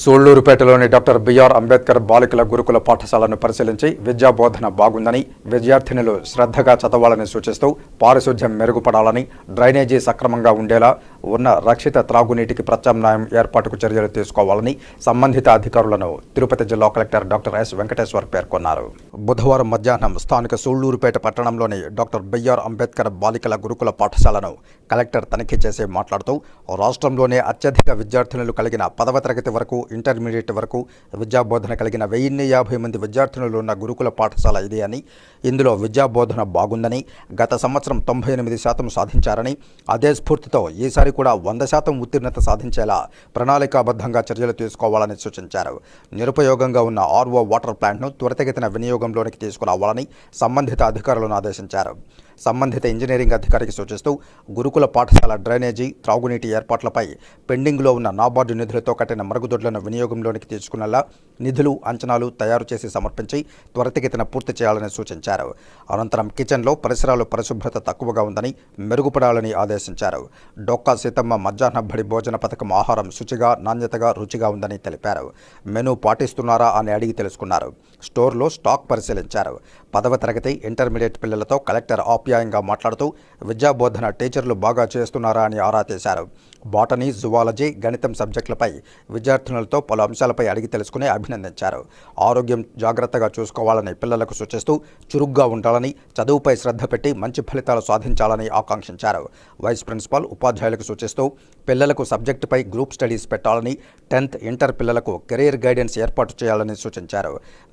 సూళ్ళూరుపేటలోని doctor BR Ambedkar బాలికల గురుకుల పాఠశాలను పరిశీలించి విద్యా బోధన బాగుందని విద్యార్థినులు శ్రద్ధగా చదవాలని సూచిస్తూ పారిశుధ్యం మెరుగుపడాలని డ్రైనేజీ సక్రమంగా ఉండేలా ఉన్న రక్షిత త్రాగునీటికి ప్రత్యామ్నాయం ఏర్పాటుకు చర్యలు తీసుకోవాలని సంబంధిత అధికారులను తిరుపతి జిల్లా కలెక్టర్ డాక్టర్ ఎస్ వెంకటేశ్వర్ పేర్కొన్నారు. బుధవారం మధ్యాహ్నం స్థానిక సూళ్ళూరుపేట పట్టణంలోని డాక్టర్ బిఆర్ అంబేద్కర్ బాలికల గురుకుల పాఠశాలను కలెక్టర్ తనిఖీ చేసి మాట్లాడుతూ రాష్ట్రంలోనే అత్యధిక విద్యార్థినులు కలిగిన పదవ తరగతి వరకు ఇంటర్మీడియట్ వరకు విద్యాబోధన కలిగిన వెయ్యిన్ని యాభై మంది విద్యార్థినులు ఉన్న గురుకుల పాఠశాల ఇది అని. ఇందులో విద్యాబోధన బాగుందని గత సంవత్సరం తొంభై ఎనిమిది శాతం సాధించారని అదే స్ఫూర్తితో ఈసారి కూడా వంద శాతం ఉత్తీర్ణత సాధించేలా ప్రణాళికాబద్ధంగా చర్యలు తీసుకోవాలని సూచించారు. నిరుపయోగంగా ఉన్న ఆర్ఓ వాటర్ ప్లాంట్ను త్వరితగతిన వినియోగంలోనికి తీసుకురావాలని సంబంధిత అధికారులను ఆదేశించారు. సంబంధిత ఇంజనీరింగ్ అధికారికి సూచిస్తూ గురుకుల పాఠశాల డ్రైనేజీ త్రాగునీటి ఏర్పాట్లపై పెండింగ్లో ఉన్న నాబార్డు నిధులతో కట్టిన మరుగుదొడ్లను వినియోగంలోనికి తీసుకునేలా నిధులు అంచనాలు తయారు చేసి సమర్పించి త్వరితగతిన పూర్తి చేయాలని సూచించారు. అనంతరం కిచెన్లో పరిసరాలు పరిశుభ్రత తక్కువగా ఉందని మెరుగుపడాలని ఆదేశించారు. డొక్కా సీతమ్మ మధ్యాహ్న బడి భోజన పథకం ఆహారం శుచిగా నాణ్యతగా రుచిగా ఉందని తెలిపారు. మెనూ పాటిస్తున్నారా అని అడిగి తెలుసుకున్నారు. స్టోర్లో స్టాక్ పరిశీలించారు. పదవ తరగతి ఇంటర్మీడియట్ పిల్లలతో కలెక్టర్ ఆప్యాయంగా మాట్లాడుతూ విద్యాబోధన టీచర్లు బాగా చేస్తున్నారా అని ఆరా తీశారు. బాటనీ జువాలజీ గణితం సబ్జెక్టులపై విద్యార్థినులతో పలు అంశాలపై అడిగి తెలుసుకుని అభినందించారు. ఆరోగ్యం జాగ్రత్తగా చూసుకోవాలని పిల్లలకు సూచిస్తూ చురుగ్గా ఉండాలని చదువుపై శ్రద్ధ పెట్టి మంచి ఫలితాలు సాధించాలని ఆకాంక్షించారు. వైస్ ప్రిన్సిపాల్ ఉపాధ్యాయులకు సూచిస్తూ పిల్లలకు సబ్జెక్టుపై గ్రూప్ స్టడీస్ పెట్టాలని టెన్త్ ఇంటర్ పిల్లలకు కెరీర్ గైడెన్స్ ఏర్పాటు చేయాలని సూచించారు.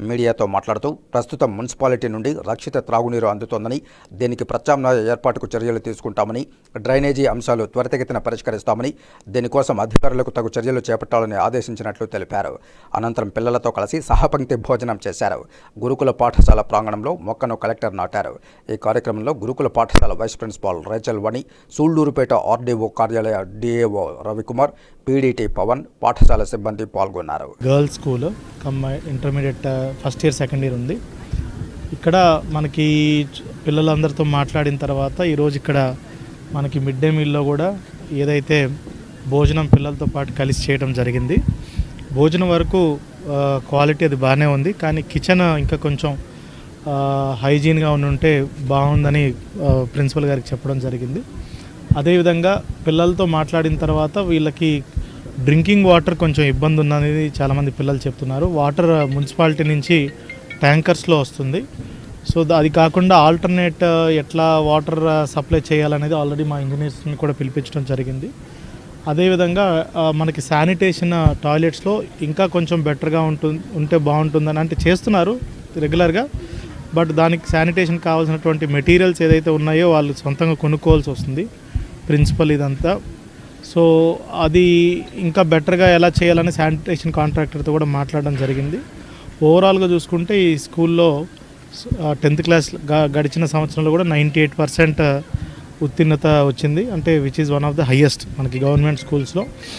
మీడియాతో మాట్లాడుతూ ప్రస్తుతం మున్సిపాలిటీ నుండి రక్షిత త్రాగునీరు అందుతోందని దీనికి ప్రత్యామ్నాయ ఏర్పాటుకు చర్యలు తీసుకుంటామని డ్రైనేజీ అంశాలు త్వరితగతిన పరిష్కరిస్తామని దీనికోసం అధికారులకు తగు చర్యలు చేపట్టాలని ఆదేశించినట్లు తెలిపారు. అనంతరం పిల్లలతో కలిసి సహపంక్తి భోజనం చేశారు. గురుకుల పాఠశాల ప్రాంగణంలో మొక్కను కలెక్టర్ నాటారు. ఈ కార్యక్రమంలో గురుకుల పాఠశాల vice principal Rachel Vani Sullurpeta RDO కార్యాలయ డిఓ రవికుమార్ పీడీటీ పవన్ పాఠశాల సిబ్బంది పాల్గొన్నారు. Girls school కమ్మై intermediate first year second year ఉంది. ఇక్కడ మనకి పిల్లలందరితో మాట్లాడిన తర్వాత ఈరోజు ఇక్కడ మనకి మిడ్ డే మీల్లో కూడా ఏదైతే భోజనం పిల్లలతో పాటు కలిసి చేయడం జరిగింది. భోజనం వరకు క్వాలిటీ అది బాగానే ఉంది. కానీ కిచెన్ ఇంకా కొంచెం హైజీన్గా ఉండి ఉంటే బాగుందని ప్రిన్సిపల్ గారికి చెప్పడం జరిగింది. అదేవిధంగా పిల్లలతో మాట్లాడిన తర్వాత వీళ్ళకి డ్రింకింగ్ వాటర్ కొంచెం ఇబ్బంది ఉందనేది చాలామంది పిల్లలు చెప్తున్నారు. వాటర్ మున్సిపాలిటీ నుంచి ట్యాంకర్స్లో వస్తుంది. సో అది కాకుండా ఆల్టర్నేట్ ఎట్లా వాటర్ సప్లై చేయాలనేది ఆల్రెడీ మా ఇంజనీర్స్ని కూడా పిలిపించడం జరిగింది. అదేవిధంగా మనకి శానిటేషన్ టాయిలెట్స్లో ఇంకా కొంచెం బెటర్గా ఉంటుంది ఉంటే బాగుంటుందని అంటే చేస్తున్నారు రెగ్యులర్గా. బట్ దానికి శానిటేషన్ కావాల్సినటువంటి మెటీరియల్స్ ఏదైతే ఉన్నాయో వాళ్ళు సొంతంగా కొనుక్కోవాల్సి వస్తుంది. ప్రిన్సిపల్ ఇదంతా. సో అది ఇంకా బెటర్గా ఎలా చేయాలని శానిటేషన్ కాంట్రాక్టర్తో కూడా మాట్లాడడం జరిగింది. ఓవరాల్గా చూసుకుంటే ఈ స్కూల్లో టెన్త్ క్లాస్ గడిచిన సంవత్సరంలో కూడా నైంటీ ఎయిట్ పర్సెంట్ ఉత్తీర్ణత వచ్చింది. అంటే which is one of the highest మనకి గవర్నమెంట్ స్కూల్స్లో.